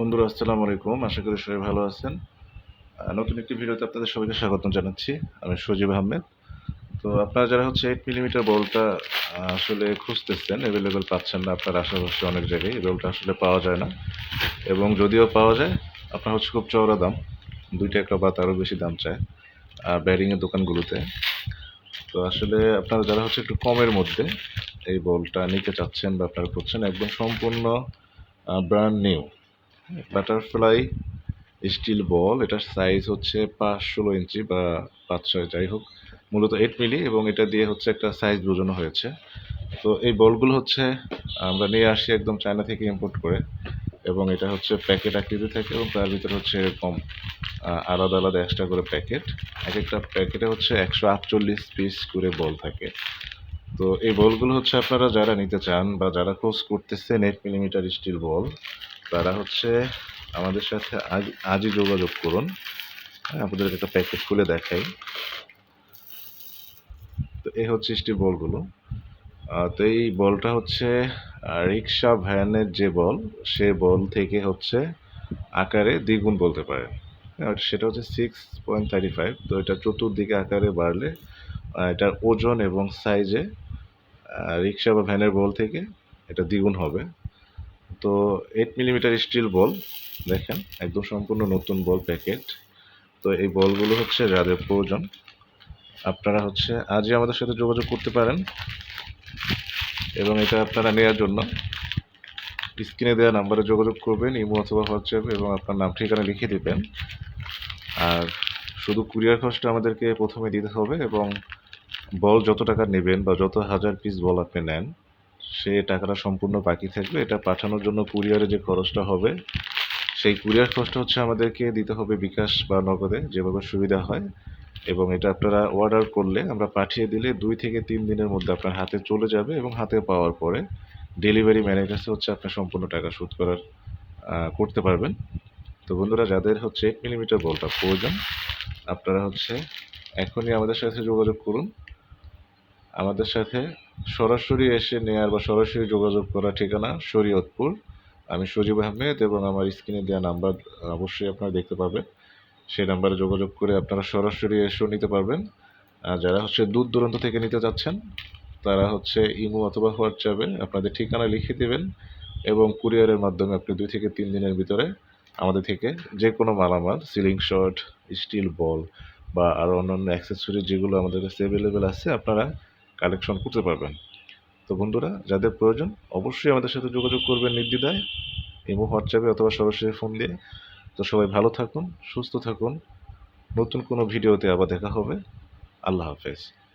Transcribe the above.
বন্ধুরা, আসসালামু আলাইকুম। আশা করি সবাই ভালো আছেন। নতুন একটি ভিডিওতে আপনাদের সবাইকে স্বাগতম জানাচ্ছি। আমি সজীব আহমেদ। তো আপনারা যারা হচ্ছে এইট মিলিমিটার বলটা আসলে খুঁজতেছেন অ্যাভেলেবেল পাচ্ছেন না, আপনার আশেপাশে অনেক জায়গায় এই বলটা আসলে পাওয়া যায় না। এবং যদিও পাওয়া যায়, আপনার হচ্ছে খুব চওড়া দাম। দুই টাকা বা তারও বেশি দাম চায় ব্যারিংয়ের দোকানগুলোতে। তো আসলে আপনারা যারা হচ্ছে একটু কমের মধ্যে এই বলটা নিতে চাচ্ছেন বা আপনারা করছেন একদম সম্পূর্ণ brand new butterfly, steel ball, এটার সাইজ হচ্ছে পাঁচ ষোলো ইঞ্চি বা পাঁচ ছয়, যাই হোক, মূলত এইট মিলি এবং এটা দিয়ে হচ্ছে একটা সাইজ বোঝানো হয়েছে। তো এই বলগুলো হচ্ছে আমরা নিয়ে আসি একদম চায়না থেকে ইম্পোর্ট করে এবং এটা হচ্ছে প্যাকেট আকৃতি থাকে এবং তার ভিতরে হচ্ছে এরকম আলাদা আলাদা এক্সট্রা করে প্যাকেট এক একটা প্যাকেটে হচ্ছে একশো আটচল্লিশ পিস করে বল থাকে। তো এই বলগুলো হচ্ছে আপনারা যারা নিতে চান বা যারা কোর্স করতেছেন এইট মিলিমিটার স্টিল বল তারা হচ্ছে আমাদের সাথে আজ আজই যোগাযোগ করুন। হ্যাঁ, আপনাদের একটা প্যাকেট খুলে দেখাই। তো এই হচ্ছে স্টিল বলগুলো। তো এই বলটা হচ্ছে রিক্সা ভ্যানের যে বল সে বল থেকে হচ্ছে আকারে দ্বিগুণ বলতে পারেন। হ্যাঁ, সেটা হচ্ছে সিক্স পয়েন্ট থার্টি ফাইভ তো এটা চতুর্দিকে আকারে বাড়লে এটার ওজন এবং সাইজে রিক্সা বা ভ্যানের বল থেকে এটা দ্বিগুণ হবে। তো এইট মিলিমিটার স্টিল বল দেখেন, একদম সম্পূর্ণ নতুন বল প্যাকেট তো এই বলগুলো হচ্ছে যাদের প্রয়োজন, আপনারা হচ্ছে আজই আমাদের সাথে যোগাযোগ করতে পারেন। এবং এটা আপনারা নেওয়ার জন্য স্ক্রিনে দেওয়া নাম্বারে যোগাযোগ করবেন, ইমো অথবা হোয়াটসঅ্যাপ, এবং আপনার নাম, ঠিকানা লিখে দেবেন। আর শুধু কুরিয়ার খরচটা আমাদেরকে প্রথমে দিতে হবে, এবং বল যত টাকা নেবেন বা যত হাজার পিস বল আপনি নেন সে টাকাটা সম্পূর্ণ বাকি থাকবে। এটা পাঠানোর জন্য কুরিয়ারে যে খরচটা হবে, সেই কুরিয়ার খরচটা হচ্ছে আমাদেরকে দিতে হবে বিকাশ বা নগদে, যেভাবে সুবিধা হয়। এবং এটা আপনারা অর্ডার করলে আমরা পাঠিয়ে দিলে দুই থেকে তিন দিনের মধ্যে আপনার হাতে চলে যাবে এবং হাতে পাওয়ার পরে ডেলিভারি ম্যানের কাছে হচ্ছে আপনার সম্পূর্ণ টাকা শোধ করার করতে পারবেন। তো বন্ধুরা, যাদের হচ্ছে এক মিলিমিটার বলটা প্রয়োজন, আপনারা হচ্ছে এখনই আমাদের সাথে যোগাযোগ করুন। আমাদের সাথে সরাসরি এসে নেয়ার বা সরাসরি যোগাযোগ করার ঠিকানা শরীয়তপুর। আমি সজীব আহমেদ এবং আমার স্ক্রিনে দেওয়া নাম্বার অবশ্যই আপনারা দেখতে পাবেন। সেই নাম্বারে যোগাযোগ করে আপনারা সরাসরি এসেও নিতে পারবেন। যারা হচ্ছে দূর দূরান্ত থেকে নিতে যাচ্ছেন তারা হচ্ছে ইমো অথবা হোয়াটসঅ্যাপে আপনাদের ঠিকানা লিখে দেবেন এবং কুরিয়ারের মাধ্যমে আপনি দুই থেকে তিন দিনের ভিতরে আমাদের থেকে যে কোনো মালামাল, সিলিং শট, স্টিল বল বা আরও অন্যান্য অ্যাক্সেসরি যেগুলো আমাদের কাছে অ্যাভেলেবেল আছে, আপনারা কালেকশন করতে পারবেন। তো বন্ধুরা, যাদের প্রয়োজন, অবশ্যই আমাদের সাথে যোগাযোগ করবেন নির্দ্বিধায় এবং হোয়াটসঅ্যাপে অথবা সরাসরি ফোন দিয়ে। তো সবাই ভালো থাকুন, সুস্থ থাকুন। নতুন কোনো ভিডিওতে আবার দেখা হবে। আল্লাহ হাফেজ।